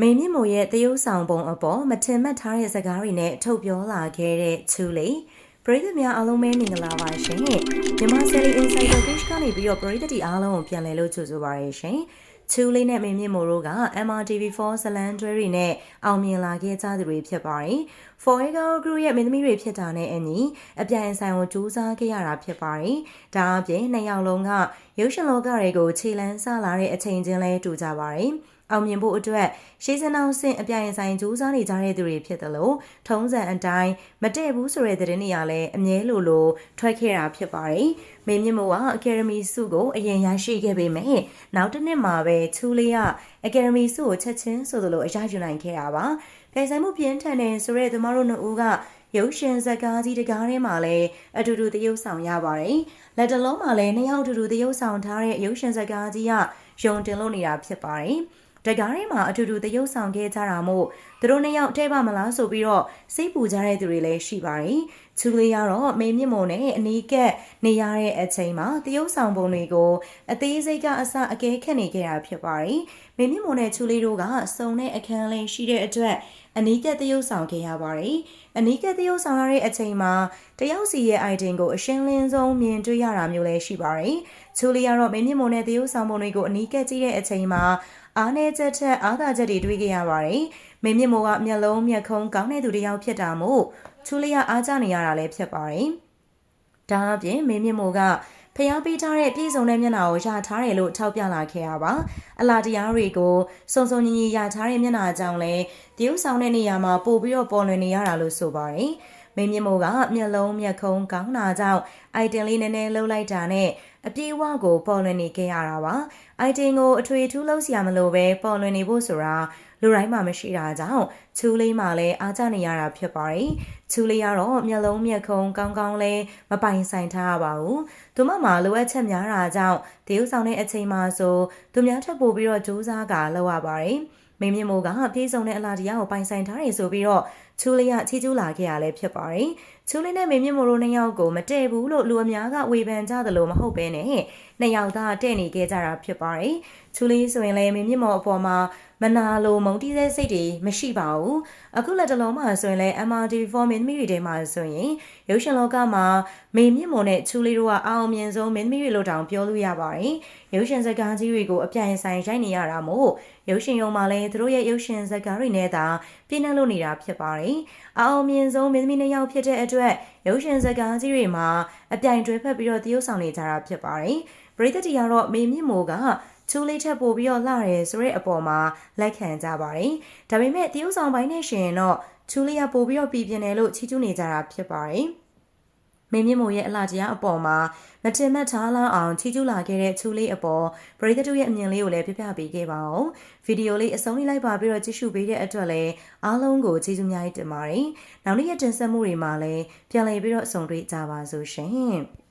မေမြင့်မိုရဲ့တရုတ်ဆောင်ပုံအပေါ်မထင်မှတ်ထားတဲ့စကားတွေနဲ့ထုတ်ပြောလာခဲ့တဲ့ချူလေးပရိသတ်များအားလုံးပဲမင်္ဂလာပါရှင်မြန်မာ Selly Insider Page ကနေပြီးတော့ပရိသတ်တီအားလုံးကိုပြန်လည်လို့ကြိုဆိုပါရရှင်ချူလေးနဲ့မေမြင့်မိုတို့က MRTV4 ဇလန်တွဲတွေနဲ့အောင်မြင်လာခဲ့ကြသူတွေဖြစ်ပါတယ် Forever Group ရဲ့မင်းသမီးတွေဖြစ်တာနဲ့အညီအပြိုင်အဆိုင်ကိုစူးစမ်းခဲ့ရတာဖြစ်ပါတယ်ဒါအပြင်နှစ်ယောက်လုံးကရုပ်ရှင်လောကတွေကိုခြေလန်းဆလာတဲ့အချိန်ချင်းလဲတူကြပါတယ် အောင်မြင်ဖို့အတွက်ရှေးစံအောင်ဆင့်အပြိုင်ဆိုင်ကြိုးစားနေကြတဲ့သူတွေဖြစ်တယ်လို့ထုံးစံအတိုင်းမတည့်ဘူးဆိုတဲ့သတင်းတွေကလည်းအမြဲလိုလိုထွက်ခဲ့တာဖြစ်ပါတယ်။မေမြင့်မိုးကအကယ်ဒမီဆုကိုအရင်ရရှိခဲ့ပေမဲ့နောက်တစ်နှစ်မှာပဲချူလေးကအကယ်ဒမီဆုကိုချက်ချင်းဆိုသလိုအရယူနိုင်ခဲ့တာပါ။ခိုင်ဆိုင်မှုပြင်းထန်တဲ့ဆိုတဲ့သူမတို့နှစ်ဦးကရုပ်ရှင်ဇာတ်ကားကြီးတကားထဲမှာလည်းအတူတူသရုပ်ဆောင်ရပါတယ်။လက်တလုံးမှာလည်းနှစ်ယောက်အတူတူသရုပ်ဆောင်ထားတဲ့ရုပ်ရှင်ဇာတ်ကားကြီးကယုံတင်လို့နေတာဖြစ်ပါတယ်။ တကားထဲမှာအတူတူတရုပ်ဆောင်ခဲ့ကြတာမို့သူတို့နှစ်ယောက်ထဲပါမလားဆိုပြီးတော့စိတ်ပူကြတဲ့သူတွေလည်းရှိပါတယ်။ချူလေးကတော့မေမြင့်မုံနဲ့အနီးကပ်နေရတဲ့အချိန်မှာတရုပ်ဆောင်ပုံတွေကိုအသေးစိတ်ကအစအကဲခတ်နေခဲ့တာဖြစ်ပါတယ်။မေမြင့်မုံနဲ့ချူလေးတို့ကစုံတဲ့အခန်းလေးရှိတဲ့အတွက်အနီးကပ်တရုပ်ဆောင်ခဲ့ရပါတယ်။အနီးကပ်တရုပ်ဆောင်ရတဲ့အချိန်မှာတယောက်စီရဲ့ item ကိုအရှင်းလင်းဆုံးမြင်တွေ့ရတာမျိုးလည်းရှိပါတယ်။ချူလီကတော့မင်းမြင့်မုံနဲ့တရုပ်ဆောင်ပုံတွေကိုအနီးကပ်ကြည့်တဲ့အချိန်မှာအားနည်းချက်ထက်အားသာချက်တွေတွေ့ခဲ့ရပါတယ်။ မင်းမြင့်မိုးကမျက်လုံးမျက်ခုံးကောင်းတဲ့သူတစ်ယောက်ဖြစ်တာမို့ချူလီကအားကြနေရတာလည်းဖြစ်ပါတယ်။ဒါအပြင်မင်းမြင့်မိုးကဖျားပေးထားတဲ့ပြည်စုံတဲ့မျက်နှာကိုရထားတယ်လို့ထောက်ပြလာခဲ့ရပါအလာတရားတွေကိုစုံစုံညီညီရထားတဲ့မျက်နှာအကြောင်းလဲတရုပ်ဆောင်တဲ့နေရာမှာပို့ပြီးတော့ပေါ်လွင်နေရတာလို့ဆိုပါတယ်မင်းမြင့်မိုးကမျက်လုံးမျက်ခုံးကောင်းတာကြောင့်အိုက်တင်လေးနည်းနည်းလှုပ်လိုက်တာနဲ့အပြေးဝကိုပေါ်လွင်နေခဲ့ရတာပါအိုက်တင်ကိုအထွေထူးလှုပ်ရှားမလို့ပဲပေါ်လွင်နေဖို့ဆိုတာ လူတိုင်းမှမရှိတာကြောင့်ချူလေးမှလည်းအားကျနေရတာဖြစ်ပါတယ်ချူလေးကတော့မျက်လုံးမျက်ခုံးကောင်းကောင်းလဲမပိုင်ဆိုင်ထားရပါဘူးသူမမှလိုအပ်ချက်များတာကြောင့်ဒေဥဆောင်တဲ့အချိန်မှဆိုသူများထပ်ပို့ပြီးတော့စူးစမ်းကလောက်ရပါတယ်မင်းမြင့်မိုးကပြေးစုံတဲ့အလားတရားကိုပိုင်ဆိုင်ထားတယ်ဆိုပြီးတော့ချူလေးကချီးကျူးလာခဲ့ရလဲဖြစ်ပါတယ်။ချူလေးနဲ့မင်းမြင့်မိုးတို့နှစ်ယောက်ကိုမတည့်ဘူးလို့လူအများကဝေဖန်ကြသလိုမဟုတ်ဘဲနဲ့နှစ်ယောက်သားတဲ့နေခဲ့ကြတာဖြစ်ပါတယ်။ချူလေးဆိုရင်လည်းမင်းမြင့်မိုးအပေါ်မှာ မနာလိုမုံတီးတဲ့စိတ်တွေမရှိပါဘူးအခုလက်တလုံးမှာဆိုရင်လည်း MRD4 မင်းသမီးတွေထဲမှာဆိုရင်ရုပ်ရှင်လောကမှာမေမြင့်မွန်နဲ့ချူလီတို့ကအောင်မြင်ဆုံးမင်းသမီးတွေလို့တောင်ပြောလို့ရပါတယ်ရုပ်ရှင်ဇာတ်ကားကြီးတွေကိုအပြိုင်ဆိုင်ရိုက်နေရတာမို့ရုပ်ရှင်ရုံမှာလည်းသူတို့ရဲ့ရုပ်ရှင်ဇာတ်ကားတွေနဲ့သာပြည့်နှက်လို့နေတာဖြစ်ပါတယ်အောင်မြင်ဆုံးမင်းသမီးနှစ်ယောက်ဖြစ်တဲ့အတွက်ရုပ်ရှင်ဇာတ်ကားကြီးတွေမှာအပြိုင်တွဲဖက်ပြီးတော့တရုပ်ဆောင်နေကြတာဖြစ်ပါတယ်ပရိသတ်တီကတော့မေမြင့်မိုးက ချူလေးထက်ပိုပြီးတော့လှတယ်ဆိုတဲ့အပေါ်မှာလက်ခံကြပါတယ်။ဒါပေမဲ့တရုတ်ဆောင်ပိုင်းနဲ့ရှင်တော့ချူလေးကပိုပြီးတော့ပြည်ပြင်းတယ်လို့ချီးကျူးနေကြတာဖြစ်ပါတယ်။မင်းမြင့်မို့ရဲ့အလှတရားအပေါ်မှာမတင်မတ်ထားလောက်အောင်ချီးကျူးလာခဲ့တဲ့ချူလေးအပေါ်ပရိသတ်တို့ရဲ့အမြင်လေးကိုလည်းပြပြပေးခဲ့ပါအောင်။ဗီဒီယိုလေးအဆုံးလေးလိုက်ပါပြီးတော့ကြည့်ရှုပေးတဲ့အတွက်လည်းအားလုံးကိုကျေးဇူးများတင်ပါတယ်။နောက်နေ့ရက်တင်ဆက်မှုတွေမှာလည်းပြန်လည်ပြီးတော့ဆုံတွေ့ကြပါစို့ရှင်။